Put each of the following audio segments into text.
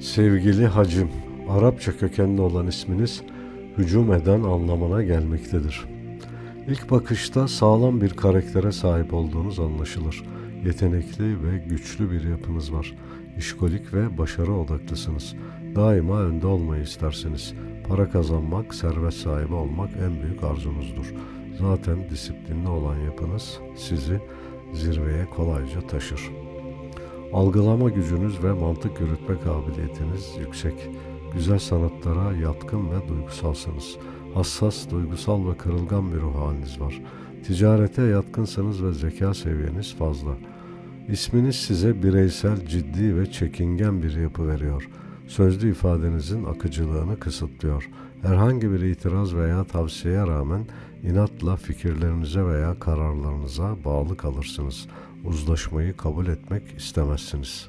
Sevgili hacim, Arapça kökenli olan isminiz hücum eden anlamına gelmektedir. İlk bakışta sağlam bir karaktere sahip olduğunuz anlaşılır. Yetenekli ve güçlü bir yapınız var. İşkolik ve başarı odaklısınız. Daima önde olmayı istersiniz. Para kazanmak, servet sahibi olmak en büyük arzunuzdur. Zaten disiplinli olan yapınız sizi zirveye kolayca taşır. Algılama gücünüz ve mantık yürütme kabiliyetiniz yüksek. Güzel sanatlara yatkın ve duygusalsınız. Hassas, duygusal ve kırılgan bir ruh haliniz var. Ticarete yatkınsınız ve zeka seviyeniz fazla. İsminiz size bireysel, ciddi ve çekingen bir yapı veriyor. Sözlü ifadenizin akıcılığını kısıtlıyor. Herhangi bir itiraz veya tavsiyeye rağmen inatla fikirlerinize veya kararlarınıza bağlı kalırsınız. Uzlaşmayı kabul etmek istemezsiniz.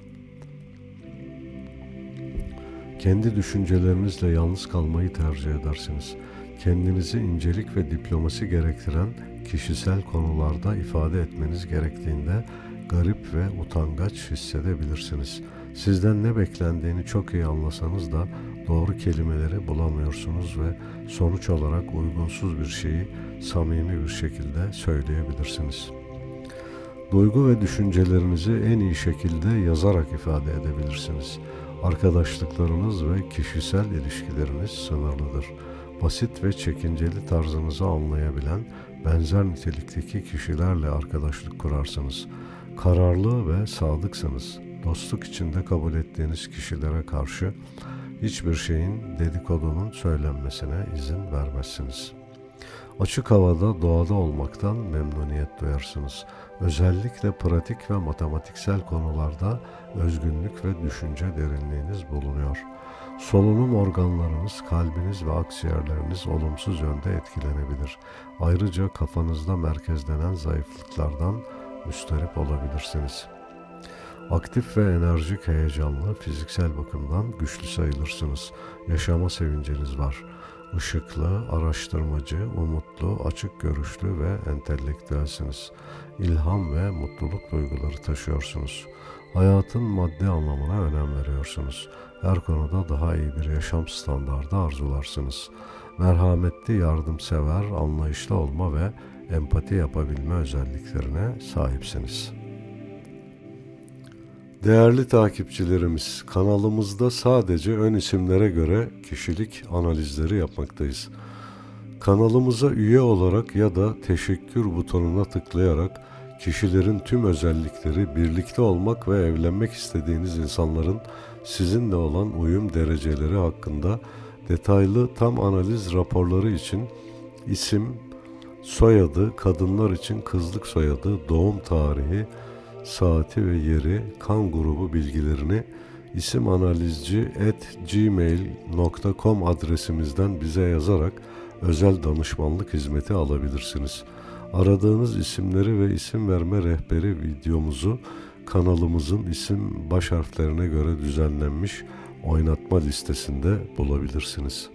Kendi düşüncelerinizle yalnız kalmayı tercih edersiniz. Kendinizi incelik ve diplomasi gerektiren kişisel konularda ifade etmeniz gerektiğinde garip ve utangaç hissedebilirsiniz. Sizden ne beklendiğini çok iyi anlasanız da doğru kelimeleri bulamıyorsunuz ve sonuç olarak uygunsuz bir şeyi samimi bir şekilde söyleyebilirsiniz. Duygu ve düşüncelerinizi en iyi şekilde yazarak ifade edebilirsiniz. Arkadaşlıklarınız ve kişisel ilişkileriniz sınırlıdır. Basit ve çekinceli tarzınızı anlayabilen benzer nitelikteki kişilerle arkadaşlık kurarsınız. Kararlı ve sadıksınız. Dostluk içinde kabul ettiğiniz kişilere karşı hiçbir şeyin dedikodunun söylenmesine izin vermezsiniz. Açık havada doğada olmaktan memnuniyet duyarsınız. Özellikle pratik ve matematiksel konularda özgünlük ve düşünce derinliğiniz bulunuyor. Solunum organlarınız, kalbiniz ve akciğerleriniz olumsuz yönde etkilenebilir. Ayrıca kafanızda merkezlenen zayıflıklardan müsterip olabilirsiniz. Aktif ve enerjik, heyecanlı, fiziksel bakımdan güçlü sayılırsınız. Yaşama sevinciniz var. Işıklı, araştırmacı, umutlu, açık görüşlü ve entelektüelsiniz. İlham ve mutluluk duyguları taşıyorsunuz. Hayatın maddi anlamına önem veriyorsunuz. Her konuda daha iyi bir yaşam standardı arzularsınız. Merhametli, yardımsever, anlayışlı olma ve empati yapabilme özelliklerine sahipsiniz. Değerli takipçilerimiz, kanalımızda sadece ön isimlere göre kişilik analizleri yapmaktayız. Kanalımıza üye olarak ya da teşekkür butonuna tıklayarak kişilerin tüm özellikleri, birlikte olmak ve evlenmek istediğiniz insanların sizinle olan uyum dereceleri hakkında detaylı tam analiz raporları için isim, soyadı, kadınlar için kızlık soyadı, doğum tarihi, saati ve yeri, kan grubu bilgilerini isim analizci at gmail.com adresimizden bize yazarak özel danışmanlık hizmeti alabilirsiniz. Aradığınız isimleri ve isim verme rehberi videomuzu kanalımızın isim baş harflerine göre düzenlenmiş oynatma listesinde bulabilirsiniz.